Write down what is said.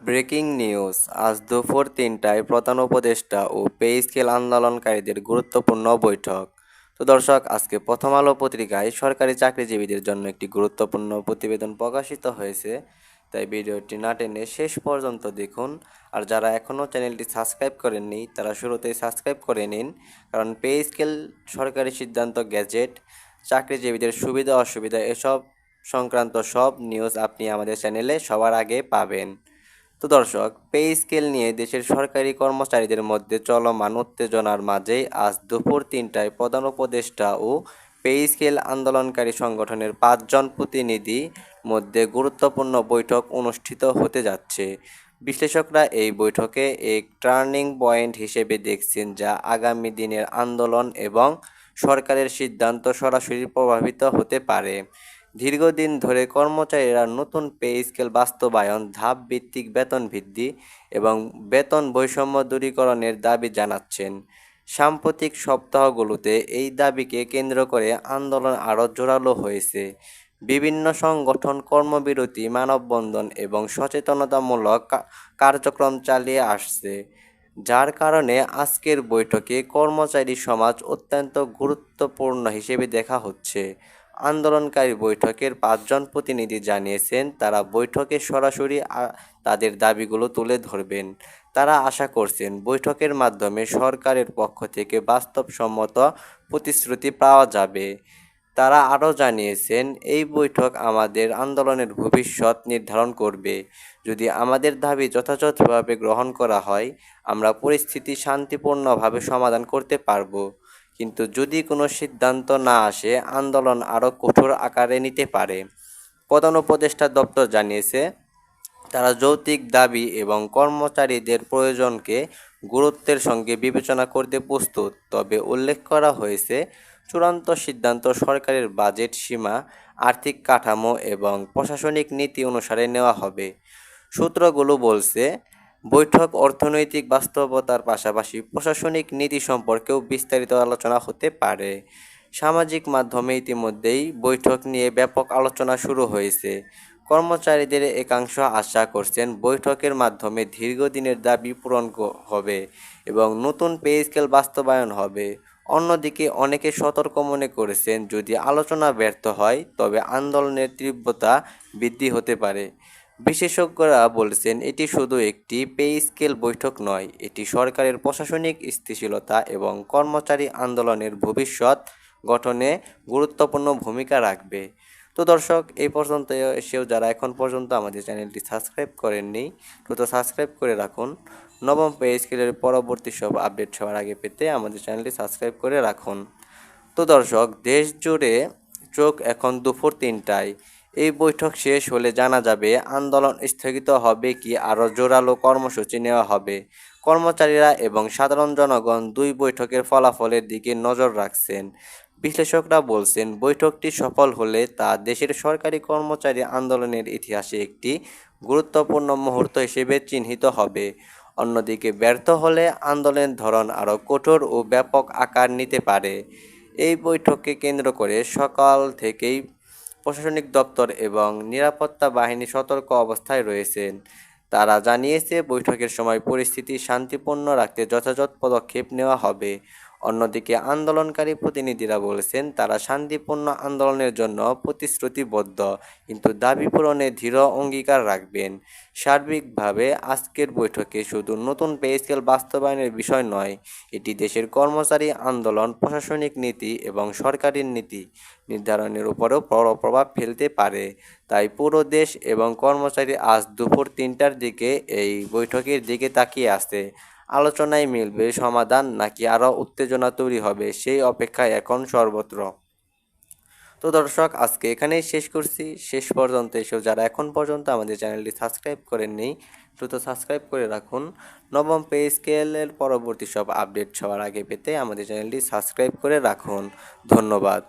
Breaking news. আজ দুপুর তিনটায় প্রধান উপদেষ্টা ও পে স্কেল আন্দোলনকারীদের গুরুত্বপূর্ণ বৈঠক। তো দর্শক, আজকে প্রথম আলো পত্রিকায় সরকারি চাকরিজীবীদের জন্য একটি গুরুত্বপূর্ণ প্রতিবেদন প্রকাশিত হয়েছে। তাই ভিডিওটি না টেনে শেষ পর্যন্ত দেখুন। আর যারা এখনও চ্যানেলটি সাবস্ক্রাইব করেননি, তারা শুরুতেই সাবস্ক্রাইব করে নিন। কারণ পে স্কেল, সরকারি সিদ্ধান্ত, গ্যাজেট, চাকরিজীবীদের সুবিধা অসুবিধা এসব সংক্রান্ত সব নিউজ আপনি আমাদের চ্যানেলে সবার আগে পাবেন। তো দর্শক পে স্কেল নিয়ে দেশের সরকারি কর্মচারীদের মধ্যে চলমান উত্তেজনার মাঝেই আজ দুপুর তিনটায় প্রধান উপদেষ্টা ও পে স্কেল আন্দোলনকারী সংগঠনের পাঁচজন প্রতিনিধি মধ্যে গুরুত্বপূর্ণ বৈঠক অনুষ্ঠিত হতে যাচ্ছে। বিশ্লেষকরা এই বৈঠকে এক টার্নিং পয়েন্ট হিসেবে দেখছেন যা আগামী দিনের আন্দোলন এবং সরকারের সিদ্ধান্ত সরাসরি প্রভাবিত হতে পারে। দীর্ঘদিন ধরে কর্মচারীরা নতুন পে স্কেল বাস্তবায়ন ধাপ ভিত্তিক বেতন বৃদ্ধি এবং বেতন বৈষম্য দূরীকরণের দাবি জানাচ্ছেন। সাম্প্রতিক সপ্তাহগুলোতে এই দাবিকে কেন্দ্র করে আন্দোলন আরও জোরালো হয়েছে। বিভিন্ন সংগঠন, কর্মবিরতি, মানববন্ধন এবং সচেতনতামূলক কার্যক্রম চালিয়ে আসছে, যার কারণে আজকের বৈঠকে কর্মচারী সমাজ অত্যন্ত গুরুত্বপূর্ণ হিসেবে দেখা হচ্ছে। আন্দোলনকারী বৈঠকের পাঁচজন প্রতিনিধি জানিয়েছেন, তারা বৈঠকে সরাসরি তাদের দাবিগুলো তুলে ধরবেন। তারা আশা করছেন, বৈঠকের মাধ্যমে সরকারের পক্ষ থেকে বাস্তবসম্মত প্রতিশ্রুতি পাওয়া যাবে। তারা আরও জানিয়েছেন, এই বৈঠক আমাদের আন্দোলনের ভবিষ্যৎ নির্ধারণ করবে। যদি আমাদের দাবি যথাযথভাবে গ্রহণ করা হয়, আমরা পরিস্থিতি শান্তিপূর্ণভাবে সমাধান করতে পারব। কিন্তু যদি কোনো সিদ্ধান্ত না আসে, আন্দোলন আরও কঠোর আকারে নিতে পারে। প্রধান উপদেষ্টা দপ্তর জানিয়েছে, তারা যৌক্তিক দাবি এবং কর্মচারীদের প্রয়োজনকে গুরুত্বের সঙ্গে বিবেচনা করতে প্রস্তুত। তবে উল্লেখ করা হয়েছে, চূড়ান্ত সিদ্ধান্ত সরকারের বাজেট সীমা, আর্থিক কাঠামো এবং প্রশাসনিক নীতি অনুসারে নেওয়া হবে। সূত্রগুলো বলছে বৈঠক, অর্থনৈতিক বাস্তবতার পাশাপাশি প্রশাসনিক নীতি সম্পর্কেও বিস্তারিত আলোচনা হতে পারে। সামাজিক মাধ্যমে ইতিমধ্যেই বৈঠক নিয়ে ব্যাপক আলোচনা শুরু হয়েছে। কর্মচারীদের একাংশ আশা করছেন বৈঠকের মাধ্যমে দীর্ঘদিনের দাবি পূরণ হবে এবং নতুন পে স্কেল বাস্তবায়ন হবে। অন্যদিকে অনেকে সতর্ক মনে করেছেন, যদি আলোচনা ব্যর্থ হয়, তবে আন্দোলনের তীব্রতা বৃদ্ধি হতে পারে। বিশেষজ্ঞরা বলছেন, এটি শুধু একটি পে স্কেল বৈঠক নয়, এটি সরকারের প্রশাসনিক স্থিতিশীলতা এবং কর্মচারী আন্দোলনের ভবিষ্যৎ গঠনে গুরুত্বপূর্ণ ভূমিকা রাখবে। তো দর্শক, এই পর্যন্ত এসেও যারা এখন পর্যন্ত আমাদের চ্যানেলটি সাবস্ক্রাইব করেননি, দ্রুত সাবস্ক্রাইব করে রাখুন। নবম পে স্কেলের পরবর্তী সব আপডেট সবার আগে পেতে আমাদের চ্যানেলটি সাবস্ক্রাইব করে রাখুন। তো দর্শক, দেশ জুড়ে চোখ এখন দুপুর তিনটায়। এই বৈঠক শেষ হলে জানা যাবে আন্দোলন স্থগিত হবে কি আরও জোরালো কর্মসূচি নেওয়া হবে। কর্মচারীরা এবং সাধারণ জনগণ দুই বৈঠকের ফলাফলের দিকে নজর রাখছেন। বিশ্লেষকরা বলছেন, বৈঠকটি সফল হলে তা দেশের সরকারি কর্মচারী আন্দোলনের ইতিহাসে একটি গুরুত্বপূর্ণ মুহূর্ত হিসেবে চিহ্নিত হবে। অন্যদিকে, ব্যর্থ হলে আন্দোলনের ধরন আরও কঠোর ও ব্যাপক আকার নিতে পারে। এই বৈঠককে কেন্দ্র করে সকাল থেকেই প্রশাসনিক দপ্তর এবং নিরাপত্তা বাহিনী সতর্ক অবস্থায় রয়েছেন। তারা জানিয়েছে, বৈঠকের সময় পরিস্থিতি শান্তিপূর্ণ রাখতে যথাযথ পদক্ষেপ নেওয়া হবে। অন্যদিকে আন্দোলনকারী প্রতিনিধিরা বলেছেন, তারা শান্তিপূর্ণ আন্দোলনের জন্য প্রতিশ্রুতিবদ্ধ, কিন্তু দাবি পূরণে দৃঢ় অঙ্গীকার রাখবেন। সার্বিকভাবে আজকের বৈঠকে শুধু নতুন পে স্কেল বাস্তবায়নের বিষয় নয়, এটি দেশের কর্মচারী আন্দোলন, প্রশাসনিক নীতি এবং সরকারি নীতি নির্ধারণের উপরও বড় প্রভাব ফেলতে পারে। তাই পুরো দেশ এবং কর্মচারী আজ দুপুর তিনটার দিকে এই বৈঠকের দিকে তাকিয়ে আছে। আলোচনায় মিলবে, সমাধান নাকি আরও উত্তেজনা তৈরি হবে, সেই অপেক্ষায় এখন সর্বত্র। তো দর্শক, আজকে এখানেই শেষ করছি। শেষ পর্যন্ত এসেও যারা এখন পর্যন্ত আমাদের চ্যানেলটি সাবস্ক্রাইব করেন নেই দ্রুত সাবস্ক্রাইব করে রাখুন। নবম পে স্কেলের পরবর্তী সব আপডেট সবার আগে পেতে আমাদের চ্যানেলটি সাবস্ক্রাইব করে রাখুন। ধন্যবাদ।